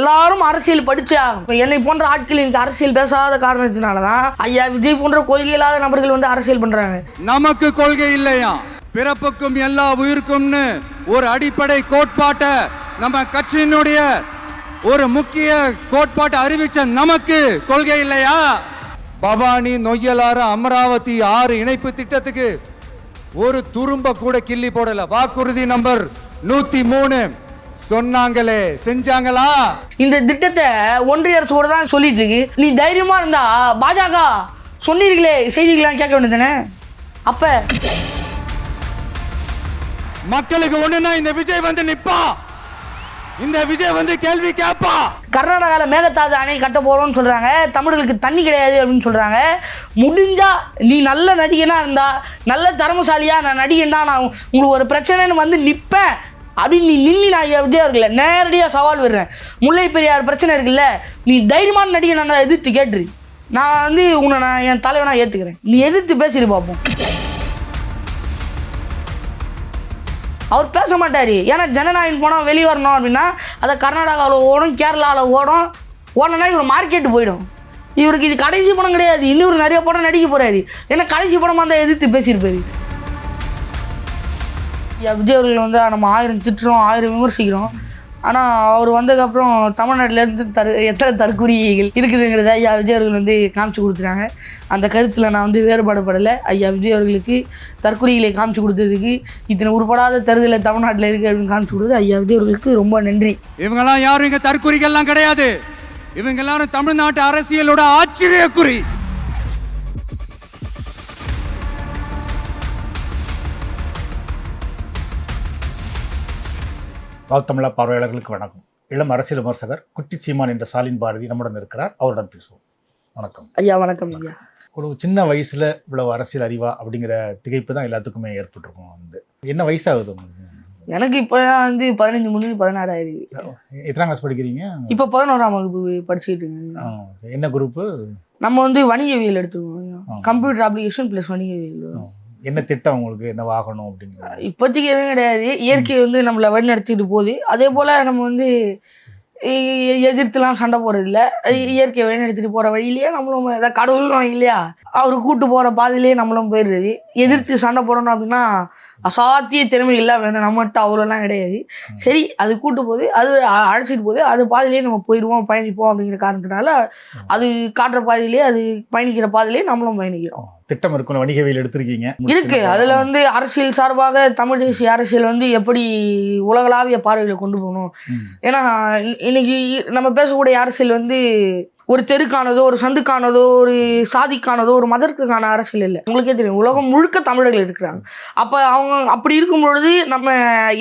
எல்லாரும் அரசியல் படிச்சா. இப்ப என்னை போன்ற ஆட்கள் இன்னைக்கு அரசியல் பேசாத காரணத்தினால தான் ஐயா விஜய் போன்ற கொள்கை இல்லாத நபர்கள் வந்து அரசியல் பண்றாங்க. நமக்கு கொள்கை இல்லையா? பிறப்புக்கும் எல்லா உயிருக்கும்னு ஒரு அடிப்படை கோட்பாட்டை நம்ம கட்சியினுடைய ஒரு முக்கிய கோட்பாட்டை அறிவிச்ச நமக்கு கொள்கை இல்லையா? பவானி நொய்யலாறு அமராவதி ஆறு இணைப்பு திட்டத்துக்கு ஒரு துரும்ப கூட கிள்ளி போடல. வாக்குறுதி நம்பர் நூத்தி மூணு. சொன்னாங்களே செஞ்சாங்களா? இந்த திட்டத்தை ஒன்றிய அரசு கூட தான் சொல்லிட்டு இருக்கு. நீ தைரியமா இருந்தா பாஜக சொன்னீர்களே செய்திகளாம் கேட்க வேண்டியதானே அப்ப மக்களுக்கு ஒண்ணுன்னா இந்த விஜய் வந்து நிப்பா? இந்த விஜய் வந்து கேள்வி கேட்பா கர்நாடகாவில் மேகதாது அணை கட்ட போகிறோம்னு சொல்கிறாங்க தமிழர்களுக்கு தண்ணி கிடையாது அப்படின்னு சொல்கிறாங்க முடிஞ்சா நீ நல்ல நடிகனா இருந்தா நல்ல திறமசாலியா நான் நடிகன் தான் நான் உங்களுக்கு ஒரு பிரச்சனைன்னு வந்து நிற்பேன் அப்படின்னு நீ நின்று நான் ஐயா விஜய் அவர்களை நேரடியாக சவால் விடுறேன். முல்லை பெரியார் பிரச்சனை இருக்குல்ல. நீ தைரியமான நடிகை நான் எதிர்த்து கேட்டுரு. நான் வந்து உன்னை நான் என் தலைவனாக ஏற்றுக்கிறேன் நீ எதிர்த்து பேசிட்டு பார்ப்போம் அவர் பேச மாட்டார். ஏன்னா ஜனநாயகம் போனால் வெளியே வரணும் அப்படின்னா அதை கர்நாடகாவில் ஓடும் கேரளாவில் ஓடும். ஓடனா இவர் மார்க்கெட்டு போயிடும். இவருக்கு இது கடைசி படம் கிடையாது. இன்னொரு நிறைய படம் நடிக்க போகிறாரு ஏன்னா கடைசி படமாக இருந்தால் எதிர்த்து பேசியிருப்பாரு. விஜய் அவர்கள் வந்து நம்ம ஆயிரம் திட்டுறோம் ஆயிரம் விமர்சிக்கிறோம். ஆனால் அவர் வந்ததுக்கப்புறம் தமிழ்நாட்டிலேருந்து தரு எத்தனை தற்குறிகள் இருக்குதுங்கிறத ஐயா விஜய் அவர்கள் வந்து காமிச்சு கொடுத்துருக்காங்க அந்த கருத்தில் நான் வந்து வேறுபாடுபடலை ஐயா விஜய் அவர்களுக்கு தற்கொலைகளை காமிச்சு கொடுத்ததுக்கு இத்தனை உருப்படாத தருதலை தமிழ்நாட்டில் இருக்குது அப்படின்னு காமிச்சு கொடுத்தது ஐயா விஜய் அவர்களுக்கு ரொம்ப நன்றி. இவங்கெல்லாம் யாரும் இங்கே தற்கொலைகள்லாம் கிடையாது. இவங்க எல்லாரும் தமிழ்நாட்டு அரசியலோட ஆச்சரியக்குறி. வாக்தமிழா பார்வையாளர்களுக்கு வணக்கம். இளம் அரசியல் விமர்சகர் குட்டி சீமான் என்ற சாலின் பாரதி நம்முடன் இருக்கிறார். அவருடன் பேசுவோம். வணக்கம். ஐயா வணக்கம் ஐயா. ஒரு சின்ன வயசுல இவ்வளவு அரசியல் அறிவா அப்படிங்கிற திகைப்பு தான் எல்லாத்துக்குமே ஏற்பட்டிருக்கும் வந்து. என்ன வயசாகுது உங்களுக்கு? எனக்கு இப்போ வந்து பதினஞ்சு முடிஞ்சு பதினாறு ஆயிடுது எத்தனாம் கிளாஸ் படிக்கிறீங்க? இப்போ பதினோராம் வகுப்பு படிச்சுக்கிட்டு என்ன குரூப்பு நம்ம வந்து வணிகவியல் ஆ. கம்ப்யூட்டர் அப்ளிகேஷன் ப்ளஸ் வணிகவியல். என்ன திட்டம் உங்களுக்கு என்ன ஆகணும் அப்படிங்கிறது? இப்போதைக்கு எதுவும் கிடையாது. இயற்கை வந்து நம்மளை வழிநடத்திட்டு போகுது. அதே போல் நம்ம வந்து எதிர்த்துலாம் சண்டை போகிறது இல்லை இயற்கை வழிநடத்திட்டு போகிற வழியிலேயே நம்மளும் ஏதாவது கடவுளும் இல்லையா? அவர் கூட்டு போகிற பாதையிலேயே நம்மளும் போயிடுறது. எதிர்த்து சண்டை போடணும் அப்படின்னா அசாத்திய திறமைகள்லாம் வேணும். நம்மகிட்ட அவ்வளோலாம் கிடையாது. சரி அது கூட்டு போகுது. அது அழைச்சிட்டு போகுது. அது பாதையிலேயே நம்ம போயிடுவோம் பயணிப்போம் அப்படிங்கிற காரணத்தினால அது காட்டுற பாதையிலேயே அது பயணிக்கிற பாதையிலேயே நம்மளும் பயணிக்கிறோம். திட்டம் இருக்கணும் வணிகவியல் எடுத்திருக்கீங்க. இருக்கு. அதுல வந்து அரசியல் சார்பாக தமிழ் தேசிய அரசியல் வந்து எப்படி உலகளாவிய பார்வையில கொண்டு போகணும். ஏன்னா இன்- இன்னைக்கு நம்ம பேசக்கூடிய அரசியல் வந்து ஒரு தெருக்கானதோ ஒரு சந்துக்கானதோ ஒரு சாதிக்கானதோ ஒரு மதத்துக்கான அரசியல் இல்லை. உங்களுக்கே தெரியும் உலகம் முழுக்க தமிழர்கள் இருக்கிறாங்க. அப்போ அவங்க அப்படி இருக்கும் பொழுது நம்ம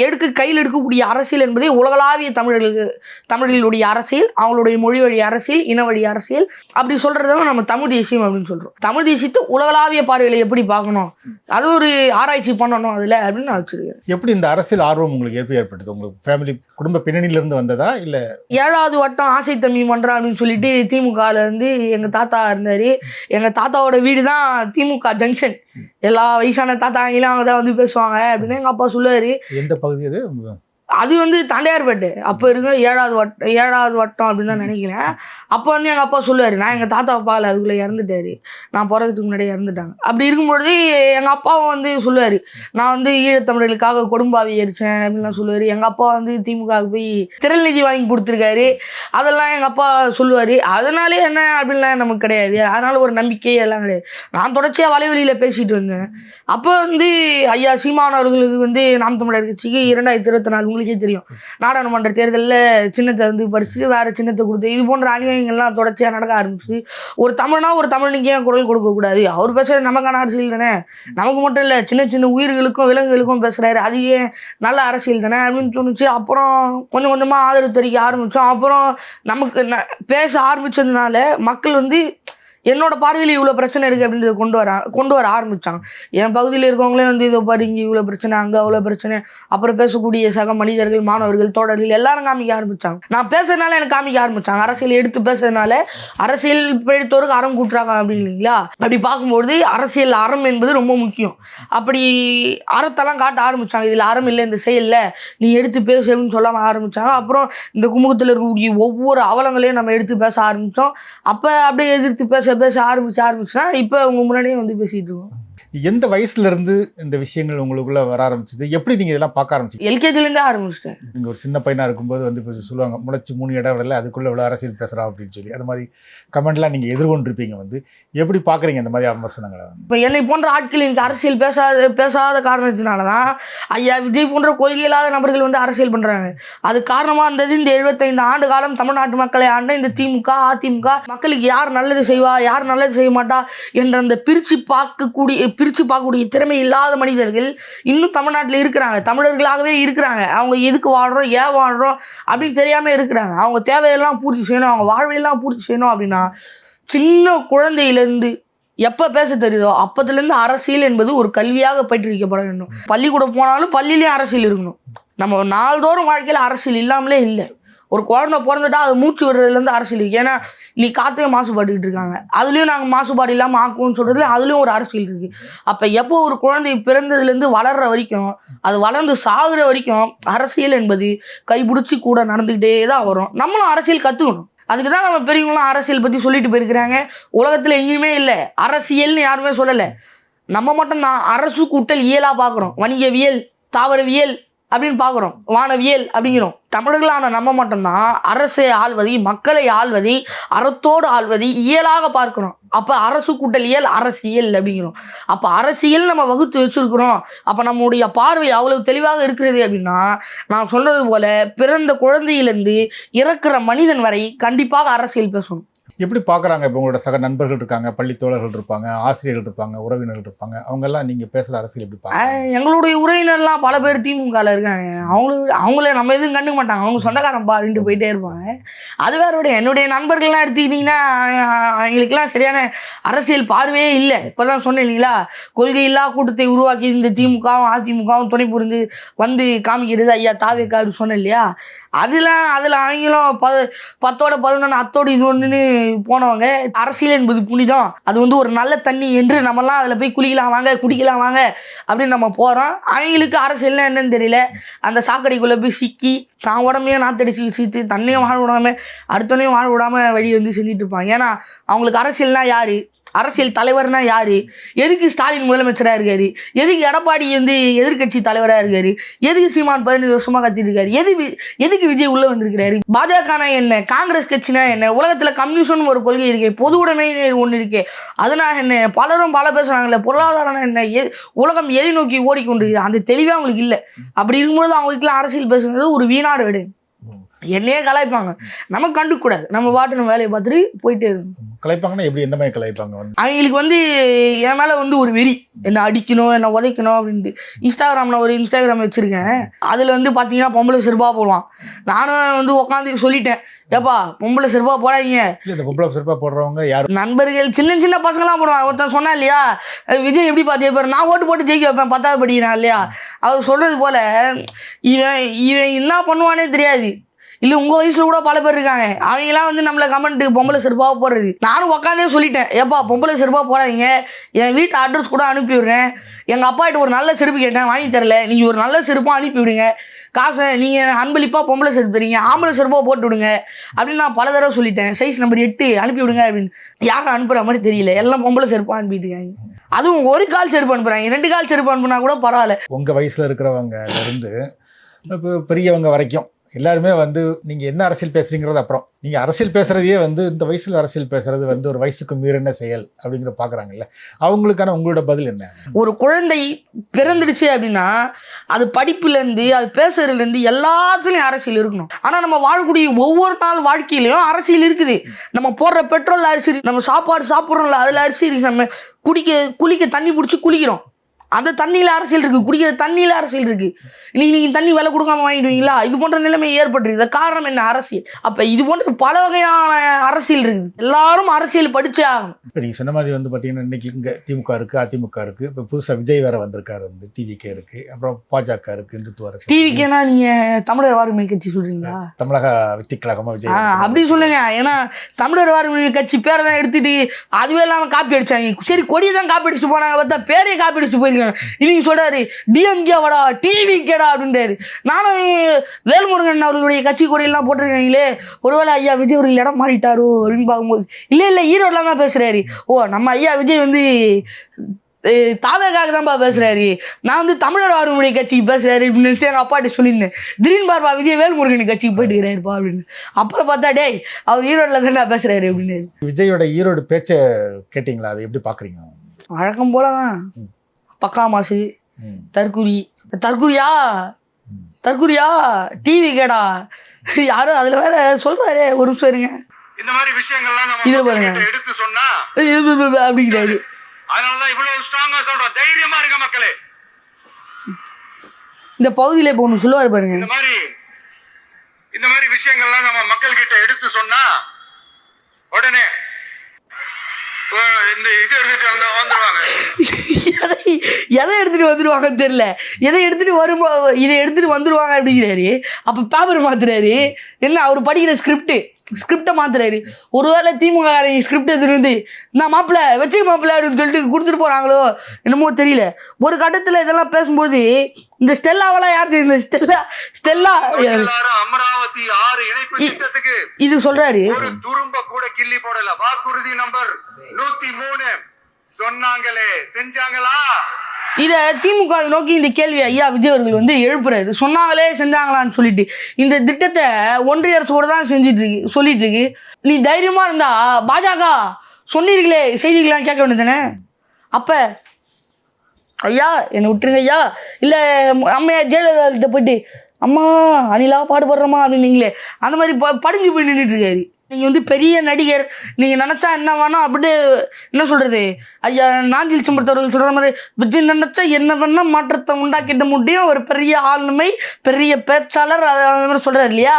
எடுக்க கையில் எடுக்கக்கூடிய அரசியல் என்பதே உலகளாவிய தமிழர்களுக்கு தமிழர்களுடைய அரசியல் அவங்களுடைய மொழி வழி அரசியல் இன வழி அரசியல். அப்படி சொல்கிறத நம்ம தமிழ் தேசியம் அப்படின்னு சொல்கிறோம் தமிழ் தேசியத்தை உலகளாவிய பார்வையில் எப்படி பார்க்கணும்? அது ஒரு ஆராய்ச்சி பண்ணணும் அதில் அப்படின்னு நான் வச்சுருக்கேன். எப்படி இந்த அரசியல் ஆர்வம் உங்களுக்கு எப்படி ஏற்பட்டது உங்களுக்கு ஃபேமிலி குடும்ப பின்னணியில இருந்து வந்ததா? இல்ல ஏழாவது வட்டம் ஆசை தம்பி மன்றம் அப்படின்னு சொல்லிட்டு திமுகவில் இருந்து எங்கள் தாத்தா இருந்தார். எங்கள் தாத்தாவோட வீடு தான் திமுக ஜங்ஷன் எல்லா வயசான தாத்தாங்களாம் அங்கே தான் வந்து பேசுவாங்க அப்படின்னு எங்கள் அப்பா சொல்லுவார். எந்த பகுதி அது? அது வந்து தண்டையார்பேட்டு. அப்போ இருக்க ஏழாவது வட்டம் ஏழாவது வட்டம் அப்படின்னு தான் நினைக்கிறேன். அப்போ வந்து எங்கள் அப்பா சொல்லுவார் நான் எங்கள் தாத்தாவை பார்க்கல அதுக்குள்ளே இறந்துட்டாரு. நான் பிறகுறதுக்கு முன்னாடியே இறந்துட்டாங்க. அப்படி இருக்கும்பொழுது எங்கள் அப்பாவும் வந்து சொல்லுவார் நான் வந்து ஈழத்தமிழர்களுக்காக கொடும்பாவி எரிச்சேன் அப்படின்லாம் சொல்லுவார். எங்கள் அப்பா வந்து திமுகவுக்கு போய் திரள் நிதி வாங்கி கொடுத்துருக்காரு. அதெல்லாம் எங்கள் அப்பா சொல்லுவார். அதனாலே என்ன அப்படின்லாம் நமக்கு கிடையாது. அதனால் ஒரு நம்பிக்கை எல்லாம் கிடையாது. நான் தொடர்ச்சியாக வலைவெளியில் பேசிகிட்டு வந்தேன் அப்போ வந்து ஐயா சீமானவர்களுக்கு வந்து நாம் தமிழர் கட்சிக்கு இரண்டாயிரத்தி இருபத்தி நாலு உங்களுக்கே தெரியும். நாடாளுமன்ற தேர்தலில் சின்னத்தை வந்து பறிச்சு வேறு சின்னத்தை கொடுத்து இது போன்ற அநியாயங்கள்லாம் தொடர்ச்சியாக நடக்க ஆரம்பிச்சு ஒரு தமிழ்னா ஒரு தமிழனுக்கு ஏன் குரல் கொடுக்கக்கூடாது அவர் பேசுறது நமக்கான அரசியல் தானே? நமக்கு மட்டும் இல்லை சின்ன சின்ன உயிர்களுக்கும் விலங்குகளுக்கும் பேசுகிறாரு அது ஏன் நல்ல அரசியல் தானே அப்படின்னு தோணுச்சு. அப்புறம் கொஞ்சம் கொஞ்சமாக ஆதரவு தெரிவிக்க ஆரம்பித்தோம் அப்புறம் நமக்கு ந- பேச ஆரம்பித்ததுனால மக்கள் வந்து என்னோட பார்வையில் இவ்வளோ பிரச்சனை இருக்குது அப்படின்றத கொண்டு வர கொண்டு வர ஆரம்பித்தாங்க என் பகுதியில் இருக்கவங்களே வந்து இதை பாரு இங்கே இவ்வளோ பிரச்சனை அங்கே அவ்வளோ பிரச்சனை. அப்புறம் பேசக்கூடிய சக மனிதர்கள் மாணவர்கள் தோழர்கள் எல்லாரும் காமிக்க ஆரம்பித்தாங்க நான் பேசுறதுனால எனக்கு காமிக்க ஆரம்பித்தாங்க அரசியல் எடுத்து பேசுறதுனால அரசியல் பிழைத்தோருக்கு அறம் கூட்டுறாங்க அப்படின்னு இல்லைங்களா? அப்படி பார்க்கும்போது அரசியல் அறம் என்பது ரொம்ப முக்கியம். அப்படி அறத்தெல்லாம் காட்ட ஆரம்பித்தாங்க இதில் அறம் இல்லை இந்த செயலில் நீ எடுத்து பேசு அப்படின்னு சொல்லாம ஆரம்பித்தாங்க அப்புறம் இந்த குமுகத்தில் இருக்கக்கூடிய ஒவ்வொரு அவலங்களையும் நம்ம எடுத்து பேச ஆரம்பித்தோம் அப்போ அப்படியே எதிர்த்து பேச பேச ஆரம்பிச்சு ஆரம்பிச்சுன்னா இப்போ உங்கள் முன்னாடியே வந்து பேசிகிட்டு இருக்கோம் எந்த வயசுல இருந்து இந்த விஷயங்கள் உங்களுக்குள்ள வர ஆரம்பிச்சது? எப்படி நீங்க இதெல்லாம் பார்க்க ஆரம்பிச்சீங்க எல்கேஜிலேருந்தே ஆரம்பிச்சிட்டேன். நீங்க ஒரு சின்ன பையனா இருக்கும்போது வந்து இப்ப சொல்லுவாங்க முளைச்சு மூணு இடம் விடல அதுக்குள்ள இவ்வளவு அரசியல் பேசுறா அப்படின்னு சொல்லி. அது மாதிரி கமெண்ட்லாம் நீங்க எதிர்கொண்டிருப்பீங்க வந்து. எப்படி பாக்குறீங்க இந்த மாதிரி விமர்சனங்களை? இப்போ என்னை போன்ற ஆட்கள் இன்னைக்கு அரசியல் பேசாத பேசாத காரணத்தினால தான் ஐயா விஜய் போன்ற கொள்கை இல்லாத நபர்கள் வந்து அரசியல் பண்ணுறாங்க அது காரணமாக இருந்தது இந்த எழுபத்தைந்து ஆண்டு காலம் தமிழ்நாட்டு மக்களை ஆண்ட இந்த திமுக அதிமுக. மக்களுக்கு யார் நல்லது செய்வா யார் நல்லது செய்ய மாட்டா என்ற அந்த பிரித்து பார்க்கக்கூடிய பிரித்து பார்க்கக்கூடிய திறமை இல்லாத மனிதர்கள் இன்னும் தமிழ்நாட்டில் இருக்கிறாங்க. தமிழர்களாகவே இருக்கிறாங்க. அவங்க எதுக்கு வாழ்கிறோம் ஏன் வாழ்கிறோம் அப்படின்னு தெரியாமல் இருக்கிறாங்க. அவங்க தேவையெல்லாம் பூர்த்தி செய்யணும். அவங்க வாழ்வையெல்லாம் பூர்த்தி செய்யணும் அப்படின்னா சின்ன குழந்தையிலேருந்து எப்போ பேச தெரியுதோ அப்பத்துலேருந்து அரசியல் என்பது ஒரு கல்வியாக பயிற்றுவிக்கப்பட வேண்டும். பள்ளிக்கூடம் போனாலும் பள்ளியிலேயும் அரசியல் இருக்கணும். நம்ம நாள்தோறும் வாழ்க்கையில் அரசியல் இல்லாமலே இல்லை. ஒரு குழந்தை பிறந்துட்டா அது மூச்சு விடுறதுலேருந்து அரசியல் ஏன்னா நீ காற்றே மாசுபாட்டுக்கிட்டு இருக்காங்க. அதுலேயும் நாங்கள் மாசுபாடு இல்லாமல் ஆக்குவோம்னு சொல்கிறதுல அதுலேயும் ஒரு அரசியல் இருக்குது அப்போ எப்போ ஒரு குழந்தை பிறந்ததுலேருந்து வளர்ற வரைக்கும் அது வளர்ந்து சாகுற வரைக்கும் அரசியல் என்பது கைப்பிடிச்சி கூட நடந்துக்கிட்டே தான் வரும். நம்மளும் அரசியல் கற்றுக்கணும் அதுக்கு தான் நம்ம பெரியவங்களாம் அரசியல் பற்றி சொல்லிட்டு போயிருக்கிறாங்க. உலகத்தில் எங்கேயுமே இல்லை. அரசியல்னு யாருமே சொல்லலை. நம்ம மட்டும் தான் அரசு கூட்டல் இயலாக பார்க்குறோம் வணிகவியல் தாவரவியல் அப்படின்னு பார்க்குறோம். வானவியல் அப்படிங்கிறோம். தமிழர்களான நம்ம மட்டும்தான் அரசை ஆள்வதை மக்களை ஆள்வதை அறத்தோடு ஆள்வதை இயலாக பார்க்குறோம். அப்போ அரசு கூட்டலியல் அரசியல் அப்படிங்கிறோம். அப்போ அரசியல் நம்ம வகுத்து வச்சிருக்கிறோம். அப்போ நம்முடைய பார்வை அவ்வளவு தெளிவாக இருக்கிறது அப்படின்னா நான் சொன்னது போல் பிறந்த குழந்தையிலேருந்து இறக்குற மனிதன் வரை கண்டிப்பாக அரசியல் பேசணும். எப்படி பாக்குறாங்க இப்போ உங்களோட சக நண்பர்கள் இருக்காங்க பள்ளி தோழர்கள் இருப்பாங்க ஆசிரியர்கள் இருப்பாங்க உறவினர்கள் இருப்பாங்க அவங்க எல்லாம் நீங்க பேசுற அரசியல் எப்படி ஆஹ் எங்களுடைய உறவினர்லாம் பல பேர் திமுகவில் இருக்காங்க. அவங்களு அவங்கள நம்ம எதுவும் கண்டுக்க மாட்டாங்க. அவங்க சொந்தக்காரன்பா அப்படின்ட்டு போயிட்டே இருப்பாங்க. அது வேற என்னுடைய நண்பர்கள்லாம் எடுத்துக்கிட்டிங்கன்னா ஆஹ் எங்களுக்கெல்லாம் சரியான அரசியல் பார்வையே இல்லை. இப்போ தான் சொன்னேன் இல்லைங்களா? கொள்கை இல்லா கூட்டத்தை உருவாக்கி இந்த திமுகவும் அதிமுகவும் துணை புரிந்து வந்து காமிக்கிறது ஐயா தாவேக்கா அப்படி சொன்னேன் இல்லையா? அதில் அதில் அவங்களும் ப பத்தோட பதினொன்று அத்தோடு இது ஒன்றுன்னு போனவங்க அரசியல் என்பது புனிதம். அது வந்து ஒரு நல்ல தண்ணி என்று நம்மலாம் அதில் போய் குளிக்கலாம் வாங்க குடிக்கலாம் வாங்க அப்படின்னு நம்ம போகிறோம் அவங்களுக்கு அரசியல்னா என்னன்னு தெரியல. அந்த சாக்கடைக்குள்ளே போய் சிக்கி தான் உடம்பையும் நாத்தடிச்சு வச்சுட்டு தன்னையும் வாழ விடாமல் அடுத்தவனையும் வாழ விடாமல் வழி வந்து செஞ்சிட்டு இருப்பாங்க. ஏன்னா அவங்களுக்கு அரசியல்னா யாரு? அரசியல் தலைவர்னா யாரு? எதுக்கு ஸ்டாலின் முதலமைச்சராக இருக்காரு? எதுக்கு எடப்பாடி வந்து எதிர்க்கட்சி தலைவராக இருக்காரு? எதுக்கு சீமான் பதினஞ்சு வருஷமாக கத்திருக்காரு எது வி- எதுக்கு விஜய் உள்ளே வந்திருக்கிறாரு? பாஜகனா என்ன? காங்கிரஸ் கட்சினா என்ன? உலகத்தில் கம்யூனிசம் ஒரு கொள்கை இருக்கே பொது உடைமை ஒன்று இருக்கே அதனால் என்ன? பலரும் பல பேசுகிறாங்களே பொருளாதாரம் என்ன? எ- உலகம் எதை நோக்கி ஓடிக்கொண்டிருக்கு அந்த தெளிவே அவங்களுக்கு இல்லை. அப்படி இருக்கும்போது அவங்களுக்குலாம் அரசியல் பேசுகிறது ஒரு வீணாடு விடு. என்னையே கலாய்ப்பாங்க. நம்ம கண்டுக்கூடாது நம்ம பாட்டு நம்ம வேலையை பார்த்துட்டு போயிட்டே இருக்கணும். கலைப்பாங்கன்னா எப்படி? எந்த மாதிரி கலைப்பாங்க அவங்களுக்கு வந்து என் மேலே வந்து ஒரு வெறி. என்னை அடிக்கணும் என்னை உதைக்கணும் அப்படின்ட்டு. இன்ஸ்டாகிராம் நான் ஒரு இன்ஸ்டாகிராம் வச்சுருக்கேன். அதில் வந்து பார்த்தீங்கன்னா பொம்பளை செருப்பா போடுவான். நானும் வந்து உட்காந்து சொல்லிட்டேன். ஏப்பா பொம்பளை செருப்பா போடாதீங்க. இந்த பொம்பளை சிறப்பா போடுறவங்க யாரு? நண்பர்கள் சின்ன சின்ன பசங்களாம் போடுவான் ஒருத்தன் சொன்னா இல்லையா விஜய் எப்படி பார்த்து ஜெயிப்பாரு நான் ஓட்டு போட்டு ஜெயிக்க வைப்பேன். பத்தாவது படிக்கிறான் இல்லையா? அவர் சொல்றது போல இவன் இவன் என்ன பண்ணுவானே தெரியாது. இல்லை உங்கள் வயசில் கூட பல பேர் இருக்காங்க. அவங்களாம் வந்து நம்மளை கமெண்ட் பொம்பளை செருப்பாக போடுறது. நானும் உட்காந்தே சொல்லிட்டேன். ஏப்பா பொம்பளை செருப்பாக போடாதீங்க. என் வீட்டு அட்ரஸ் கூட அனுப்பி விடுறேன். எங்கள் அப்பாகிட்ட ஒரு நல்ல செருப்பு கேட்டேன். வாங்கி தரல. நீங்கள் ஒரு நல்ல செருப்பாக அனுப்பி விடுங்க. காசை நீங்கள் அன்பளிப்பாக பொம்பளை செருப்பு தரீங்க. ஆம்பளை செருப்பாக போட்டு விடுங்க. அப்படின்னு நான் பல தடவை சொல்லிட்டேன். சைஸ் நம்பர் எட்டு அனுப்பி விடுங்க அப்படின்னு. யாரும் அனுப்புகிற மாதிரி தெரியல. எல்லாம் பொம்பளை செருப்பாக அனுப்பிட்டுருக்காங்க அதுவும் ஒரு கால் செருப்பு அனுப்புகிறாங்க ரெண்டு கால் செருப்பு அனுப்புனா கூட பரவாயில்ல. உங்கள் வயசில் இருக்கிறவங்க இருந்து இப்போ பெரியவங்க வரைக்கும் எல்லாருமே வந்து நீங்கள் என்ன அரசியல் பேசுறீங்கிறது அப்புறம். நீங்கள் அரசியல் பேசுகிறதையே வந்து இந்த வயசில் அரசியல் பேசுறது வந்து ஒரு வயசுக்கு மீறின செயல் அப்படிங்கிற பார்க்குறாங்கல்ல அவங்களுக்கான உங்களோட பதில் என்ன? ஒரு குழந்தை பிறந்துடுச்சு அப்படின்னா அது படிப்புலேருந்து அது பேசுறதுலேருந்து எல்லாத்துலேயும் அரசியல் இருக்கணும். ஆனால் நம்ம வாழக்கூடிய ஒவ்வொரு நாள் வாழ்க்கையிலையும் அரசியல் இருக்குது. நம்ம போடுற பெட்ரோல் அரிசி நம்ம சாப்பாடு சாப்பிட்றோம்ல அதில் அரிசி இருக்கு. நம்ம குடிக்க குளிக்க தண்ணி பிடிச்சி குளிக்கிறோம். அந்த தண்ணியில் அரசியல் இருக்குது குடிக்கிற தண்ணியில் அரசியல் இருக்குது இன்னைக்கு நீங்கள் தண்ணி விலை கொடுக்காம வாங்கிடுவீங்களா? இது போன்ற நிலைமை ஏற்பட்டுருக்கு. காரணம் என்ன? அரசியல். அப்போ இது போன்ற பல வகையான அரசியல் இருக்குது எல்லாரும் அரசியல் படிச்சே ஆகணும். இப்போ நீங்கள் சொன்ன மாதிரி வந்து பார்த்தீங்கன்னா இன்னைக்கு இங்கே திமுக இருக்குது அதிமுக இருக்குது இப்போ புதுசாக விஜய் வேற வந்திருக்காரு வந்து டிவிகே இருக்குது அப்புறம் பாஜக இருக்குது இந்துத்துவ அரசு டிவிக்கேனா நீங்கள் தமிழர் வாரிமை கட்சி சொல்கிறீங்களா தமிழக வெற்றி கழகமாக விஜய் அப்படி சொல்லுங்க. ஏன்னா தமிழர் வாரிமை கட்சி பேரை தான் எடுத்துட்டு அதுவே இல்லாமல் காப்பி அடிச்சாங்க. சரி கொடியை தான் காப்பி அடிச்சுட்டு போனாங்க. பார்த்தா பேரையே காப்பி அடிச்சுட்டு போயிருக்காங்க இன்னைக்கு சொல்றாரு டிஎம்கேவாடா டிவி கேடா அப்படின்றாரு. நானும் வேல்முருகன் அவர்களுடைய கட்சி கொடியெல்லாம் போட்டிருக்காங்களே ஒருவேளை ஐயா விஜய் அவர்கள் இடம் மாறிட்டாரோ அப்படின்னு பார்க்கும்போது இல்லை இல்லை ஈரோட்லாம் தான் பேசுறாரு. ஓ நம்ம ஐயா விஜய் வந்து தாவேக்காக தான்ப்பா பேசுறாரு. நான் வந்து தமிழர் வாரிமுறை கட்சிக்கு பேசுறாரு அப்படின்னு எங்கள் அப்பாட்ட சொல்லியிருந்தேன். திடீர்னு பாருப்பா விஜய் வேல்முருகன் கட்சிக்கு போயிட்டு இருக்கிறாருப்பா அப்படின்னு. அப்புறம் பார்த்தா டேய் அவர் ஈரோட்டில் தானே பேசுறாரு அப்படின்னு விஜயோட ஈரோடு பேச்சை கேட்டிங்களா? அதை எப்படி பார்க்குறீங்க? வழக்கம் போல தான் பக்கா மாசு தற்குறி தற்குறியா தற்குறியா டிவி கேடா? யாரும் அதில் வேற சொல்றாரு ஒரு நிமிஷம் இருங்க. இந்த மாதிரி விஷயங்கள்லாம் நம்ம இதுல பாருங்க. எடுத்து சொன்னா அப்படிங்கிறாரு. அதனாலதான் இவ்வளவு ஸ்ட்ராங்கா சொல்றோம். தைரியமா இருங்க மக்களே. இந்த பகுதியில் இப்போ ஒன்று சொல்லுவார் பாருங்க. இந்த மாதிரி இந்த மாதிரி விஷயங்கள்லாம் நம்ம மக்கள் கிட்ட எடுத்து சொன்னா இந்த இது எடுத்துட்டு வந்து வந்துருவாங்க. எதை எதை எடுத்துட்டு வந்துருவாங்கன்னு தெரியல. எதை எடுத்துட்டு வரும் இதை எடுத்துட்டு வந்துருவாங்க அப்படிங்கிறாரு. அப்போ பேப்பர் மாத்துறாரு. என்ன அவர் படிக்கிற ஸ்கிரிப்ட் ஸ்கிரிப்டை மாத்துறாரு. ஒருவேளை திமுக ஸ்கிரிப்ட் எடுத்துட்டு வந்து நான் மாப்பிள்ள வச்சு மாப்பிள்ள அப்படின்னு சொல்லிட்டு கொடுத்துட்டு போறாங்களோ என்னமோ தெரியல. ஒரு கட்டத்தில் இதெல்லாம் பேசும்போது இந்த ஸ்டெல்லாவெல்லாம் யார் செய்யுது ஸ்டெல்லா ஸ்டெல்லா அமராவதி ஆறு இணைப்பு திட்டத்துக்கு இது சொல்றாரு. ஒரு துரும்ப கூட கிள்ளி போடல. வாக்குறுதி நம்பர் நூத்தி மூணு. சொன்னாங்களே. செஞ்சாங்களா? இதை திமுக நோக்கி இந்த கேள்வி ஐயா விஜய் அவர்கள் வந்து எழுப்புறாரு. சொன்னாங்களே செஞ்சாங்களான்னு சொல்லிட்டு. இந்த திட்டத்தை ஒன்றிய அரசு கூட தான் செஞ்சுட்டு இருக்கு சொல்லிட்டு இருக்கு. நீ தைரியமா இருந்தா பாஜக சொன்னீர்களே செய்திகளாம் கேட்க வேண்டியதானே அப்ப ஐயா என்னை விட்டுருங்க ஐயா. இல்லை அம்மையா ஜெயலலிதா போயிட்டு அம்மா அனிலா பாடுபடுறோமா அப்படின்னீங்களே. அந்த மாதிரி ப படிஞ்சு போய் நின்றுட்டு இருக்காரு. நீங்கள் வந்து பெரிய நடிகர் நீங்கள் நினச்சா என்ன வேணும் அப்படி என்ன சொல்கிறது ஐயா நாஞ்சில் சம்பரத்தவர்கள் சொல்கிற மாதிரி விஜய் நினச்சா என்ன வேணால் மாற்றத்தை உண்டாக்கிட முடியும். ஒரு பெரிய ஆளுமை பெரிய பேச்சாளர் அது அந்த மாதிரி சொல்கிறார் இல்லையா?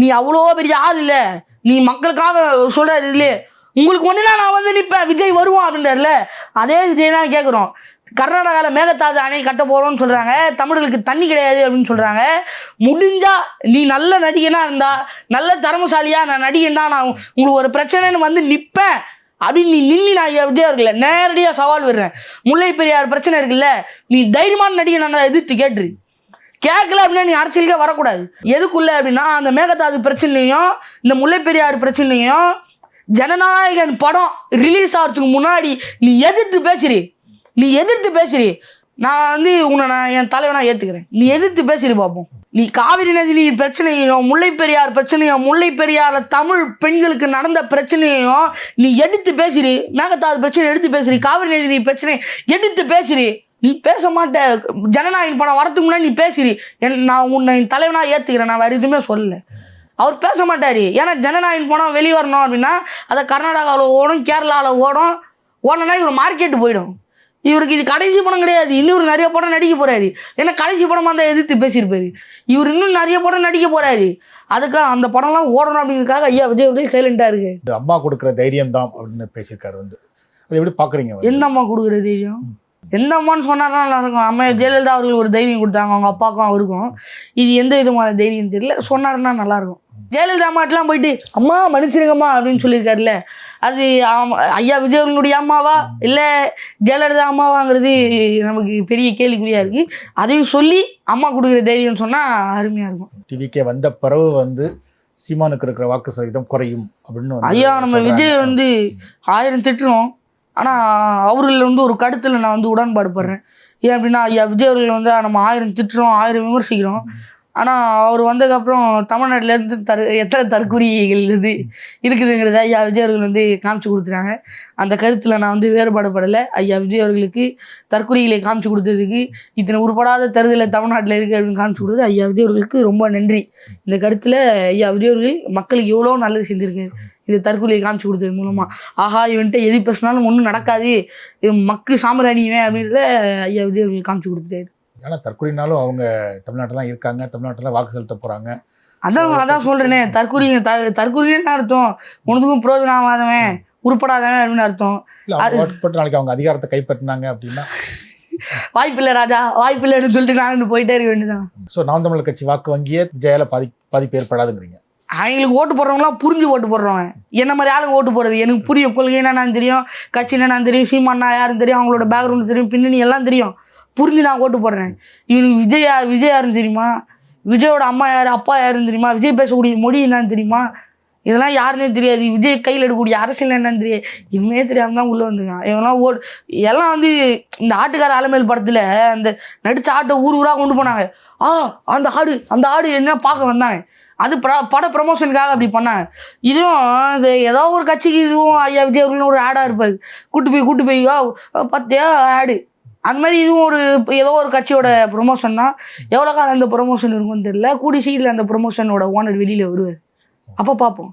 நீ அவ்வளோ பெரிய ஆள் இல்லை. நீ மக்களுக்காக சொல்கிறாரு இல்லையே. உங்களுக்கு ஒன்றுனா நான் வந்து நிற்பேன் விஜய் வருவான் அப்படின்றார்ல அதே விஜய் தான் கேட்குறோம் கர்நாடகாவில் மேகதாது அணை கட்ட போகிறோம்னு சொல்கிறாங்க தமிழர்களுக்கு தண்ணி கிடையாது அப்படின்னு சொல்கிறாங்க முடிஞ்சால் நீ நல்ல நடிகனாக இருந்தா நல்ல தரமசாலியாக நான் நடிகன்னா நான் உங்களுக்கு ஒரு பிரச்சனைன்னு வந்து நிற்பேன் அப்படின்னு நீ நின்று நான் ஐயா விஜய் நேரடியாக சவால் விடுறேன். முல்லை பெரியார் பிரச்சனை இருக்குல்ல நீ தைரியமான நடிகை நான் எதிர்த்து கேட்டுரு. கேட்கல அப்படின்னா நீ அரசியலுக்கே வரக்கூடாது. எதுக்குள்ள அப்படின்னா அந்த மேகதாது பிரச்சனையும் இந்த முல்லை பெரியார் பிரச்சனையும் ஜனநாயகன் படம் ரிலீஸ் ஆகிறதுக்கு முன்னாடி நீ எதிர்த்து பேசுறீ நீ எதிர்த்து பேசுறி நான் வந்து உன்னை நான் என் தலைவனா ஏற்றுக்கிறேன் நீ எதிர்த்து பேசுறி பார்ப்போம் நீ காவிரி நதி நீர் பிரச்சனையையும் முல்லை பெரியார் பிரச்சனையும் முல்லை பெரியார் தமிழ் பெண்களுக்கு நடந்த பிரச்சனையையும் நீ எடுத்து பேசுறி மேகதாது பிரச்சனை எடுத்து பேசுறி காவிரி நதி நீர் பிரச்சனை எடுத்து பேசுறி நீ பேச மாட்ட. ஜனநாயகம் படம் வரதுக்கு முன்னாடி நீ பேசுறி என் நான் உன்னை என் தலைவனா ஏற்றுக்கிறேன் நான் வேறு எதுவுமே சொல்லலை. அவர் பேச மாட்டார். ஏன்னா ஜனநாயகம் படம் வெளியே வரணும் அப்படின்னா அதை கர்நாடகாவில் ஓடும் கேரளாவில் ஓடும் ஓடனா இவர் மார்க்கெட்டு போயிடும். இவருக்கு இது கடைசி படம் கிடையாது. இன்னும் நிறைய படம் நடிக்க போறாரு. ஏன்னா கடைசி படமா தான் எதிர்த்து பேசியிருப்பாரு. இவர் இன்னும் நிறைய படம் நடிக்க போறாரு. அதுக்காக அந்த படம்லாம் ஓடணும் அப்படிங்கிறதுக்காக ஐயா விஜய் அவர்கள் சைலண்டா இருக்கு இந்த அம்மா கொடுக்குற தைரியம் தான் அப்படின்னு பேசியிருக்காரு வந்து. அது எப்படி பார்க்குறீங்க? எந்த அம்மா கொடுக்குற தைரியம்? எந்த அம்மான்னு சொன்னாதான் நல்லா இருக்கும். அம்மா ஜெயலலிதா அவர்கள் ஒரு தைரியம் கொடுத்தாங்க. அவங்க அப்பாவுக்கும் அவருக்கும். இது எந்த விதமான தைரியம் தெரியல. சொன்னாருன்னா நல்லா இருக்கும். ஜெயலலிதா அம்மாட்டெலாம் போயிட்டு அம்மா மன்னிச்சிருங்கம்மா அப்படின்னு சொல்லியிருக்காருல்ல. அது ஐயா விஜய் அவர்களுடைய அம்மாவா? இல்லை ஜெயலலிதா அம்மாவாங்கிறது நமக்கு பெரிய கேள்விக்குறியா இருக்கு. அதையும் சொல்லி அம்மா கொடுக்குற தைரியம்னு சொன்னா அருமையா இருக்கும். டிவிக்கே வந்த பிறகு வந்து சீமானுக்கு இருக்கிற வாக்கு சதவீதம் குறையும் அப்படின்னு ஐயா நம்ம. விஜய் வந்து ஆயிரம் திட்டுறோம். ஆனால் அவர்கள் வந்து ஒரு கருத்தில் நான் வந்து உடன்பாடு படுறேன். ஏன் அப்படின்னா ஐயா விஜய் அவர்கள் வந்து நம்ம ஆயிரம் திட்டுறோம் ஆயிரம் விமர்சிக்கிறோம். ஆனால் அவர் வந்ததுக்கப்புறம் தமிழ்நாட்டிலேருந்து தரு எத்தனை தற்குறிகள் இது இருக்குதுங்கிறத ஐயா விஜய் அவர்கள் வந்து காமிச்சு கொடுத்துறாங்க அந்த கருத்தில் நான் வந்து வேறுபாடுபடலை ஐயா விஜய் அவர்களுக்கு தற்குறிகளை காமிச்சு கொடுத்ததுக்கு இத்தனை உருப்படாத தருதலை தமிழ்நாட்டில் இருக்குது அப்படின்னு காமிச்சு கொடுத்தது ஐயா விஜய் அவர்களுக்கு ரொம்ப நன்றி. இந்த கருத்தில் ஐயா விஜய் அவர்கள் மக்களுக்கு எவ்வளோ நல்லது செஞ்சுருக்காரு. இந்த தற்கொலையை காமிச்சு கொடுத்தது மூலமாக ஆஹா இவன்ட்டு எது பேசினாலும் ஒன்றும் நடக்காது. மக்கு சாம்பிராணிவேன் அப்படின்றத ஐயா விஜய் அவர்கள் காமிச்சு கொடுத்துட்டாரு. ஏன்னா தற்கொலைனாலும் அவங்க தமிழ்நாட்டில் தான் இருக்காங்க தமிழ்நாட்டில் வாக்கு செலுத்த போறாங்க. அதான் அதான் சொல்றேனே தற்கொலை த தற்கொலைன்னு என்ன அர்த்தம். உனதுக்கும் பிரயோஜனம் ஆகாதவன் உருப்படாதவன் அப்படின்னு அர்த்தம். போட்டு நாளைக்கு அவங்க அதிகாரத்தை கைப்பற்றினாங்க அப்படின்னா. வாய்ப்பில்லை ராஜா வாய்ப்பில்லைன்னு சொல்லிட்டு நான் போயிட்டே இருக்க வேண்டியதான் ஸோ நாம் தமிழர் கட்சி வாக்கு வங்கியே ஜெயால பாதி பாதிப்பு ஏற்படாதுங்கிறீங்க. அவங்களுக்கு ஓட்டு போடுறவங்களாம் புரிஞ்சு ஓட்டு போடுறவன். என்ன மாதிரி ஆளுங்க ஓட்டு போடுறது? எனக்கு புரியும் கொள்கை என்னன்னு தெரியும் கட்சி என்னன்னு தெரியும் சீமானா யாருன்னு தெரியும் அவங்களோட பேக்ரவுண்ட் தெரியும் பின்னணி எல்லாம் தெரியும். புரிஞ்சு நான் ஓட்டு போடுறேன். இவனுக்கு விஜய் யா- விஜய் யாருன்னு தெரியுமா? விஜயோட அம்மா யார் அப்பா யாருன்னு தெரியுமா? விஜய் பேசக்கூடிய மொழி என்னன்னு தெரியுமா? இதெல்லாம் யாருன்னே தெரியாது. விஜய் கையில் எடுக்கக்கூடிய அரசியல் என்னன்னு தெரியாது. இதுவுமே தெரியாமல் தான் உள்ளே வந்துருக்கான். இவெல்லாம் ஓட் எல்லாம் வந்து இந்த ஆட்டுக்கார அலமேல் படத்தில் அந்த நடிச்ச ஆட்டை ஊர் ஊராக கொண்டு போனாங்க. ஆ அந்த ஆடு அந்த ஆடு என்ன பார்க்க வந்தாங்க. அது பட பட ப்ரமோஷனுக்காக அப்படி பண்ணாங்க. இதுவும் இது ஏதோ ஒரு கட்சிக்கு இதுவும் ஐயா விஜய் ஒரு ஆடாக இருப்பார். கூட்டு போய் கூட்டு போய் பத்தியா ஆடு. அந்த மாதிரி இதுவும் ஒரு ஏதோ ஒரு கட்சியோட ப்ரொமோஷன் தான். எவ்வளோ காலம் அந்த ப்ரொமோஷன் இருக்கும்னு தெரியல. கூடி சீக்கிரம் அந்த ப்ரொமோஷனோட ஓனர் வெளியில் வருவார். அப்போ பார்ப்போம்.